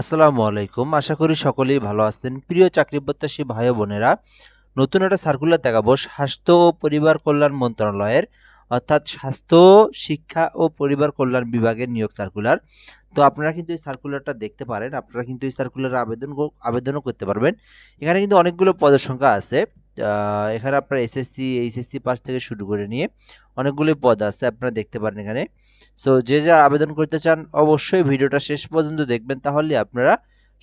আসসালামু আলাইকুম। আশা করি সকলেই ভালো আছেন। প্রিয় চাকরি প্রত্যাশী ভাই বোনেরা, নতুন একটা সার্কুলার দেখাবো। স্বাস্থ্য ও পরিবার কল্যাণ মন্ত্রণালয়ের অর্থাৎ স্বাস্থ্য, শিক্ষা ও পরিবার কল্যাণ বিভাগের নিয়োগ সার্কুলার তো আপনারা কিন্তু এই সার্কুলারটা দেখতে পারেন। আপনারা কিন্তু এই সার্কুলারে আবেদন আবেদনও করতে পারবেন। এখানে কিন্তু অনেকগুলো পদের সংখ্যা আছে এখানে আপনার এসএসসি এইচএসসি পাস থেকে শুরু করে নিয়ে অনেকগুলো পদ আছে আপনারা দেখতে পারেন এখানে। সো যে যা আবেদন করতে চান, অবশ্যই ভিডিওটা শেষ পর্যন্ত দেখবেন। তাহলে আপনারা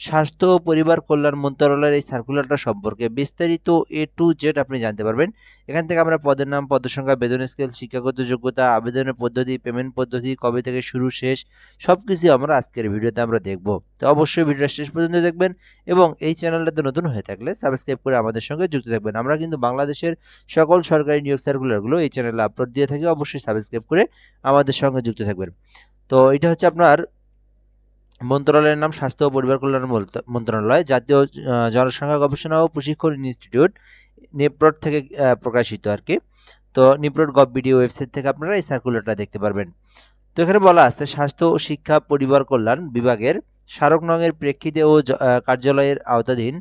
স্বাস্থ্য ও পরিবার কল্যাণ মন্ত্রণালয়ের এই সার্কুলারটা সম্পর্কে বিস্তারিত এ টু জেড আপনি জানতে পারবেন। এখান থেকে আমরা পদের নাম পদ সংখ্যা, বেতন স্কেল শিক্ষাগত যোগ্যতা, আবেদনের পদ্ধতি পেমেন্ট পদ্ধতি, কবে থেকে শুরু, শেষ সব কিছু আমরা আজকের ভিডিওতে আমরা দেখব। তো অবশ্যই ভিডিওটা শেষ পর্যন্ত দেখবেন এবং এই চ্যানেলটাতে নতুন হয়ে থাকলে সাবস্ক্রাইব করে আমাদের সঙ্গে যুক্ত থাকবেন। আমরা কিন্তু বাংলাদেশের সকল সরকারি নিয়োগ সার্কুলারগুলো এই চ্যানেলে আপলোড দিয়ে থাকি, অবশ্যই সাবস্ক্রাইব করে আমাদের সঙ্গে যুক্ত থাকবেন। তো এটা হচ্ছে আপনার মন্ত্রণালয়ের নাম স্বাস্থ্য ও পরিবার কল্যাণ মন্ত্র- মন্ত্রণালয়, জাতীয় জনসংখ্যা গবেষণা ও প্রশিক্ষণ ইনস্টিটিউট, নেপ্রট থেকে প্রকাশিত আর কি। তো নিপ্রট গভ বিডিও ওয়েবসাইট থেকে আপনারা এই সার্কুলারটা দেখতে পারবেন। তো এখানে বলা আছে, স্বাস্থ্য ও শিক্ষা পরিবার কল্যাণ বিভাগের স্মারক নঙের প্রেক্ষিতে ও কার্যালয়ের আওতাধীন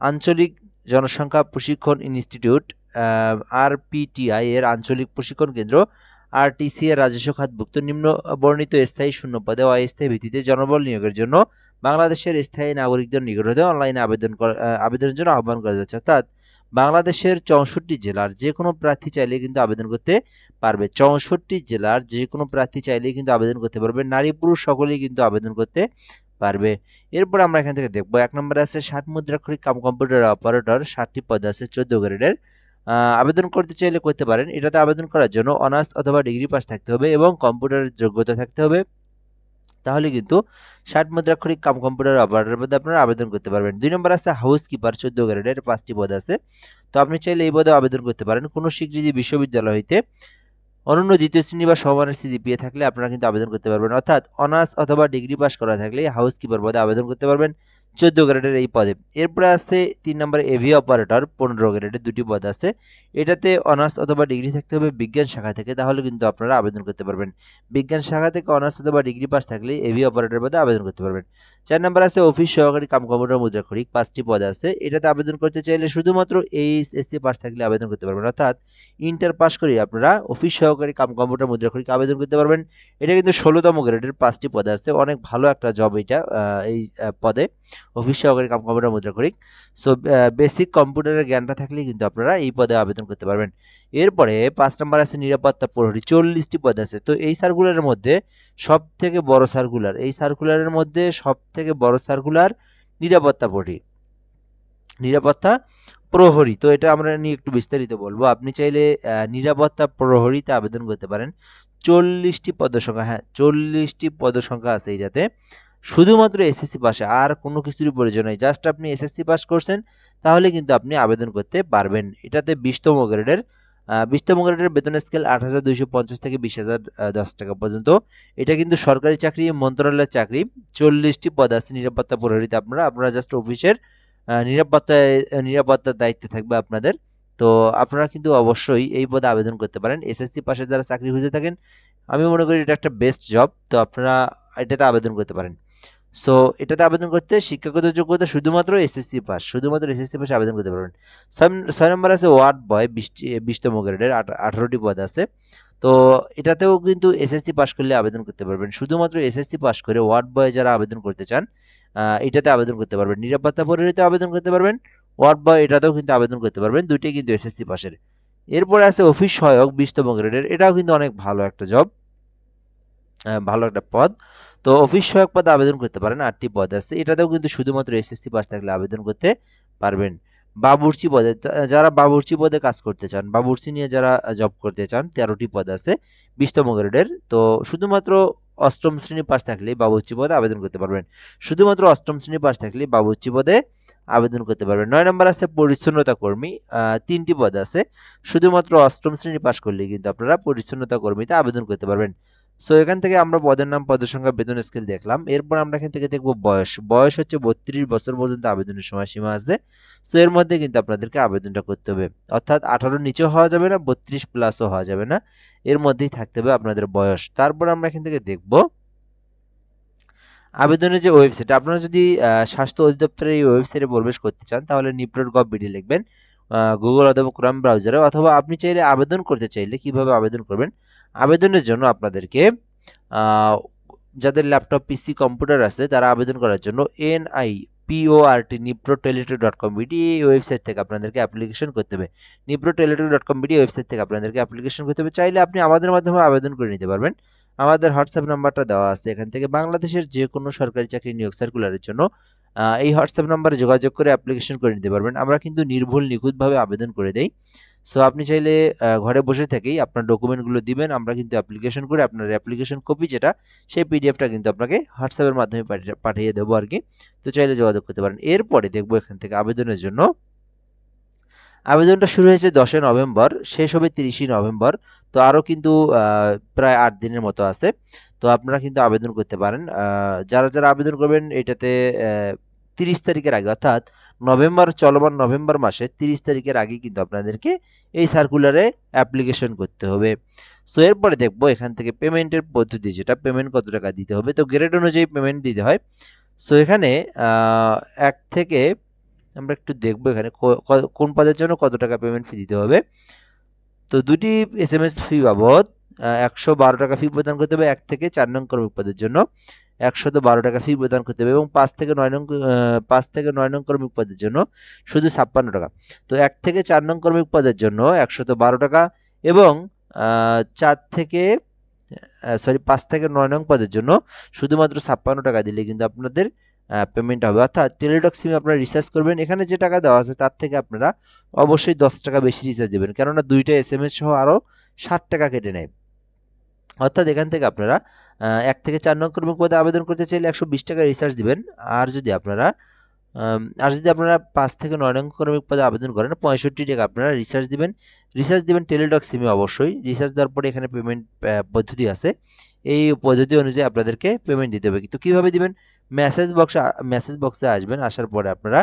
আঞ্চলিক জনসংখ্যা প্রশিক্ষণ ইনস্টিটিউট আর আরপিটিআই এর আঞ্চলিক প্রশিক্ষণ কেন্দ্র আরটিসি এর রাজস্ব খাতভুক্ত নিম্ন বর্ণিত স্থায়ী শূন্য পদে অস্থায়ী ভিত্তিতে জনবল নিয়োগের জন্য বাংলাদেশের স্থায়ী নাগরিকদের নিকট হতে অনলাইনে আবেদন আবেদনের জন্য আহ্বান করা যাচ্ছে অর্থাৎ বাংলাদেশের চৌষট্টি জেলার যে কোনো প্রার্থী চাইলে কিন্তু আবেদন করতে পারবে। চৌষট্টি জেলার যে কোনো প্রার্থী চাইলে কিন্তু আবেদন করতে পারবে। নারী পুরুষ সকলেই কিন্তু আবেদন করতে পারবে। এরপর আমরা এখান থেকে দেখব, এক নম্বরে আছে ষাট মুদ্রাক্ষরিক কাম কম্পিউটার অপারেটর, ষাটটি পদ আছে চোদ্দ গ্রেডের আবেদন করতে চাইলে করতে পারেন। এটাতে আবেদন করার জন্য অনার্স অথবা ডিগ্রি পাস থাকতে হবে এবং কম্পিউটারের যোগ্যতা থাকতে হবে। তাহলে কিন্তু ষাট মুদ্রাক্ষরিক কাম কম্পিউটার অপারেটর পদে আপনারা আবেদন করতে পারবেন। দুই নম্বর আছে হাউস কিপার চোদ্দ গ্রেডের পাঁচটি পদ আছে। তো আপনি চাইলে এই পদে আবেদন করতে পারেন। কোনো স্বীকৃতি বিশ্ববিদ্যালয় হইতে অনন্য দ্বিতীয় শ্রেণি বা সমানের সিজিপিএ থাকলে আপনারা কিন্তু আবেদন করতে পারবেন। অর্থাৎ অনার্স অথবা ডিগ্রি পাস করা থাকলে হাউস কিপার পদে আবেদন করতে পারবেন। চোদ্দ গ্রেডের এই পদে। এরপরে আছে তিন নম্বরে এভি অপারেটর পনেরো গ্রেডের দুটি পদ আছে। এটাতে অনার্স অথবা ডিগ্রি থাকতে হবে বিজ্ঞান শাখা থেকে, তাহলে কিন্তু আপনারা আবেদন করতে পারবেন। বিজ্ঞান শাখা থেকে অনার্স অথবা ডিগ্রি পাস থাকলে এভি অপারেটর পদে আবেদন করতে পারবেন। চার নম্বর আছে অফিস সহকারী কাম কম্পিউটার মুদ্রা মুদ্রাক্ষরিক পাঁচটি পদ আছে। এটাতে আবেদন করতে চাইলে শুধুমাত্র এইচ এসসি পাস থাকলে আবেদন করতে পারবেন। অর্থাৎ ইন্টার পাস করে আপনারা অফিস সহকারী কাম কম্পিউটার মুদ্রা মুদ্রাক্ষরিক আবেদন করতে পারবেন। এটা কিন্তু ষোলোতম গ্রেডের পাঁচটি পদে আছে। অনেক ভালো একটা জব এটা এই পদে। অফিস সহকারী কাম কম্পিউটার মুদ্রাক্ষরিক সো বেসিক কম্পিউটারের জ্ঞানটা থাকলে কিন্তু আপনারা এই পদে আবেদন করতে পারবেন। এরপরে পাঁচ নম্বর আছে নিরাপত্তা প্রহরী, চল্লিশটি পদ আছে। তো এই সার্কুলারের মধ্যে সব থেকে বড় সার্কুলার এই সার্কুলারের মধ্যে সব থেকে বড় সার্কুলার নিরাপত্তা প্রহরী। নিরাপত্তা প্রহরী, তো এটা আমরা নিয়ে একটু বিস্তারিত বলব। আপনি চাইলে নিরাপত্তা প্রহরীতে আবেদন করতে পারেন। চল্লিশটি পদসংখ্যা হ্যাঁ চল্লিশটি পদসংখ্যা আছে এইটাতে। শুধুমাত্র এসএসসি পাশে আর কোনো কিছুরই প্রয়োজন নেই। জাস্ট আপনি এসএসসি পাস করছেন তাহলে কিন্তু আপনি আবেদন করতে পারবেন। এটাতে বিশতম গ্রেডের বিশতম গ্রেডের বেতন স্কেল আট হাজার দুইশো পঞ্চাশ থেকে বিশ হাজার দশ টাকা পর্যন্ত। এটা কিন্তু সরকারি চাকরি মন্ত্রণালয়ের চাকরি। চল্লিশটি পদ আছে নিরাপত্তা প্রহরীতে আপনারা আপনারা জাস্ট অফিসের আহ, নিরাপত্তায় নিরাপত্তার দায়িত্বে থাকবে আপনাদের। তো আপনারা কিন্তু অবশ্যই এই পদে আবেদন করতে পারেন। এসএসসি পাশে যারা চাকরি খুঁজে থাকেন আমি মনে করি এটা একটা বেস্ট জব তো আপনারা এটাতে আবেদন করতে পারেন। সো এটাতে আবেদন করতে শিক্ষাগত যোগ্যতা শুধুমাত্র এসএসসি পাস শুধুমাত্র এসএসসি পাস আবেদন করতে পারবেন। ছয়- নম্বর আছে ওয়ার্ড বয় বিশতম গ্রেডের আঠারোটি পদ আছে। তো, এটাতেও কিন্তু এসএসসি পাস করলে আবেদন করতে পারবেন। শুধুমাত্র এসএসসি পাস করে ওয়ার্ড বয় যারা আবেদন করতে চান এটাতে আবেদন করতে পারবেন। নিরাপত্তা পরিহিতে আবেদন করতে পারবেন, ওয়ার্ড বয় এটাতেও কিন্তু আবেদন করতে পারবেন। দুইটাই কিন্তু এসএসসি পাসের এরপরে আছে অফিস সহায়ক, বিশতম গ্রেডের। এটাও কিন্তু অনেক ভালো একটা জব ভালো একটা পদ। তো অফিস সহায়ক পদে আবেদন করতে পারেন আটটি পদ আছে। এটাতেও কিন্তু শুধুমাত্র এসএসসি পাস থাকলে আবেদন করতে পারবেন। বাবুর্চি পদে, যারা বাবুর্চি পদে কাজ করতে চান, বাবুর্চি নিয়ে যারা জব করতে চান, তেরোটি পদ আছে, বিশতম গ্রেডের। তো শুধুমাত্র অষ্টম শ্রেণি পাস থাকলে বাবুর্চি পদে আবেদন করতে পারবেন। শুধুমাত্র অষ্টম শ্রেণি পাস থাকলে বাবুর্চি পদে আবেদন করতে পারবেন। নয় নম্বর আছে পরিচ্ছন্নতা কর্মী তিনটি পদ আছে। শুধুমাত্র অষ্টম শ্রেণি পাস করলে কিন্তু আপনারা পরিচ্ছন্নতা কর্মীতে আবেদন করতে পারবেন। সো এখান থেকে আমরা পদের নাম, পদের সংখ্যা, বেতন স্কেল দেখলাম। এরপর আমরা এখান থেকে দেখব বয়স। বয়স হচ্ছে বত্রিশ বছর পর্যন্ত আবেদনের সময়সীমা আছে। সো এর মধ্যে কিন্তু আপনাদেরকে আবেদনটা করতে হবে। অর্থাৎ আঠারোর নিচেও হওয়া যাবে না, বত্রিশ প্লাসও হওয়া যাবে না। এর মধ্যেই থাকতে হবে আপনাদের বয়স। তারপর আমরা এখান থেকে দেখব আবেদনের যে ওয়েবসাইট আপনারা যদি স্বাস্থ্য অধিদপ্তরের এই ওয়েবসাইটে প্রবেশ করতে চান, তাহলে নিপ্রট গভ বিডি লিখবেন গুগল অথবা ক্রোম ব্রাউজারে অথবা আপনি চাইলে আবেদন করতে চাইলে কীভাবে আবেদন করবেন আবেদনের জন্য আপনাদেরকে যাদের ল্যাপটপ, পিসি, কম্পিউটার আছে, তারা আবেদন করার জন্য NI PORT NIPORT Teletalk dot com BD এই ওয়েবসাইট থেকে আপনাদেরকে অ্যাপ্লিকেশন করতে হবে। NIPORT Teletalk dot com BD website থেকে আপনাদেরকে অ্যাপ্লিকেশন করতে হবে। চাইলে আপনি আমাদের মাধ্যমে আবেদন করে নিতে পারবেন। আমাদের হোয়াটসঅ্যাপ নাম্বারটা দেওয়া আছে। এখান থেকে বাংলাদেশের যে কোনো সরকারি চাকরি নিয়োগ সার্কুলারের জন্য এই হোয়াটসঅ্যাপ নাম্বারে যোগাযোগ করে অ্যাপ্লিকেশন করে নিতে পারবেন। আমরা কিন্তু নির্ভুল, নিখুঁতভাবে আবেদন করে দেই। সো আপনি চাইলে ঘরে বসে থেকেই আপনার ডকুমেন্টগুলো দিবেন। আমরা কিন্তু অ্যাপ্লিকেশন করে আপনার অ্যাপ্লিকেশন কপি যেটা, সেই পিডিএফটা কিন্তু আপনাকে হোয়াটসঅ্যাপের মাধ্যমে পাঠিয়ে- দেবো আর কি। তো চাইলে যোগাযোগ করতে পারেন। এরপরে দেখব এখান থেকে আবেদনের জন্য। আবেদনটা শুরু হয়েছে দশই নভেম্বর, শেষ হবে তিরিশে নভেম্বর। তো আরও কিন্তু প্রায় আট দিনের মতো আছে। তো আপনারা কিন্তু আবেদন করতে পারেন। যারা যারা আবেদন করবেন, এটাতে তিরিশ তারিখের আগে, অর্থাৎ নভেম্বর, চলমান নভেম্বর মাসে তিরিশ তারিখের আগে কিন্তু আপনাদেরকে এই সার্কুলারে অ্যাপ্লিকেশন করতে হবে। সো এরপরে দেখব এখান থেকে পেমেন্টের পদ্ধতি, যেটা পেমেন্ট কত টাকা দিতে হবে। তো গ্রেড অনুযায়ী পেমেন্ট দিতে হয়। সো এখানে এক থেকে আমরা একটু দেখব এখানে কোন পদের জন্য কত টাকা পেমেন্ট ফি দিতে হবে। তো, দুটি এস এম এস ফি বাবদ একশো বারো টাকা ফি প্রদান করতে হবে, এক থেকে চার নং কর্মী পদের জন্য। একশত বারো টাকা ফি প্রদান করতে হবে এবং পাঁচ থেকে নয় নং পাঁচ থেকে নয় নং কর্মিক পদের জন্য শুধু ছাপ্পান্ন টাকা। তো এক থেকে চার নং কর্মিক পদের জন্য একশত বারো টাকা এবং চার থেকে সরি পাঁচ থেকে নয় নং পদের জন্য শুধুমাত্র ছাপ্পান্ন টাকা দিলে কিন্তু আপনাদের পেমেন্ট হবে। অর্থাৎ টেলিটক সিমে আপনারা রিচার্জ করবেন। এখানে যে টাকা দেওয়া আছে তার থেকে আপনারা অবশ্যই দশ টাকা বেশি রিচার্জ দেবেন। কেননা দুইটা এস এম এস সহ আরও ষাট টাকা কেটে নেয়। অর্থাৎ এখান থেকে আপনারা এক থেকে চার নং কর্মী পদে আবেদন করতে চাইলে একশো বিশ টাকা রিচার্জ দিবেন। আর যদি আপনারা আর যদি আপনারা পাঁচ থেকে নয় নং কর্মিক পদে আবেদন করেন, পঁয়ষট্টি টাকা আপনারা রিচার্জ দিবেন। রিচার্জ দিবেন টেলিটক সিমে অবশ্যই। রিচার্জ দেওয়ার পরে এখানে পেমেন্ট পদ্ধতি আছে। এই পদ্ধতি অনুযায়ী আপনাদেরকে পেমেন্ট দিতে হবে। কিন্তু কীভাবে দিবেন? মেসেজ বক্সে মেসেজ বক্সে আসবেন। আসার পরে আপনারা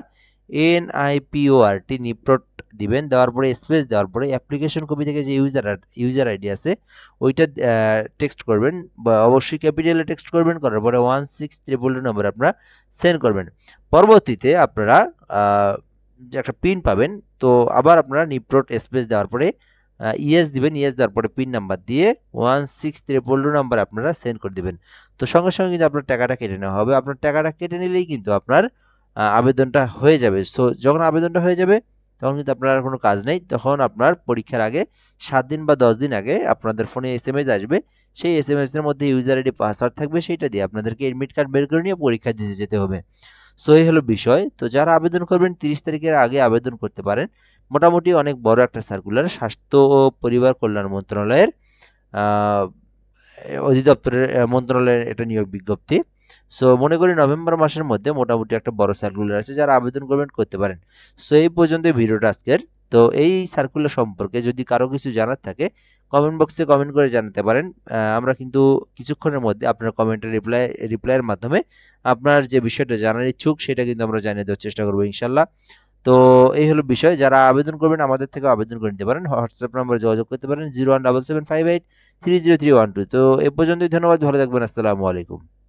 এন আই নিপ্রট দিবেন, দেওয়ার পরে স্পেস দেওয়ার পরে অ্যাপ্লিকেশন কপি থেকে যে ইউজার ইউজার আইডি আছে, ওইটা টেক্সট করবেন, বা অবশ্যই ক্যাপিটালে টেক্সট করবেন, করার পরে ওয়ান সিক্স ট্রিপল নম্বর আপনারা সেন্ড করবেন। পরবর্তীতে আপনারা একটা পিন পাবেন, তো আবার আপনারা নিপ্রট স্পেস দেওয়ার পরে ইএস দিবেন ইএস দেওয়ার পরে পিন নাম্বার দিয়ে ওয়ান সিক্স ট্রিপল নাম্বার আপনারা সেন্ড করে দিবেন। তো সঙ্গে সঙ্গে কিন্তু আপনার টাকাটা কেটে নেওয়া হবে। আপনার টাকাটা কেটে নিলেই কিন্তু আপনার আবেদনটা হয়ে যাবে। সো যখন আবেদনটা হয়ে যাবে, তখন কিন্তু আপনার কোনো কাজ নেই। তখন আপনার পরীক্ষার আগে সাত দিন বা দশ দিন আগে আপনাদের ফোনে এস এম এস আসবে। সেই এস এম এস এর মধ্যে ইউজার আইডি পাসওয়ার্ড থাকবে, সেইটা দিয়ে আপনাদেরকে এডমিট কার্ড বের করে নিয়ে পরীক্ষা দিতে যেতে হবে। সো এই হলো বিষয়। তো যারা আবেদন করবেন, তিরিশ তারিখের আগে আবেদন করতে পারেন। মোটামুটি অনেক বড় একটা সার্কুলার স্বাস্থ্য ও পরিবার কল্যাণ মন্ত্রণালয়ের অধিদপ্তরের মন্ত্রণালয়ের এটা নিয়োগ বিজ্ঞপ্তি। সো মনে করি নভেম্বর মাসের মধ্যে মোটামুটি একটা বড় সার্কুলার আছে যারা আবেদন করবেন করতে পারেন। সো এই পর্যন্ত ভিডিওটা আজকের। তো, এই সার্কুলার সম্পর্কে যদি কারও কিছু জানার থাকে কমেন্ট বক্সে কমেন্ট করে জানাতে পারেন। আমরা কিন্তু কিছুক্ষণের মধ্যে আপনার কমেন্টের রিপ্লাই রিপ্লাইয়ের মাধ্যমে আপনার যে বিষয়টা জানার ইচ্ছুক, সেটা কিন্তু আমরা জানিয়ে দেওয়ার চেষ্টা করব ইনশাল্লাহ। তো, এই হলো বিষয়। যারা আবেদন করবেন, আমাদের থেকে আবেদন করে নিতে পারেন। হোয়াটসঅ্যাপ নাম্বারে যোগাযোগ করতে পারেন zero one double seven five eight three zero three one two তো, এ পর্যন্তই ধন্যবাদ, ভালো থাকবেন, আসসালামু আলাইকুম।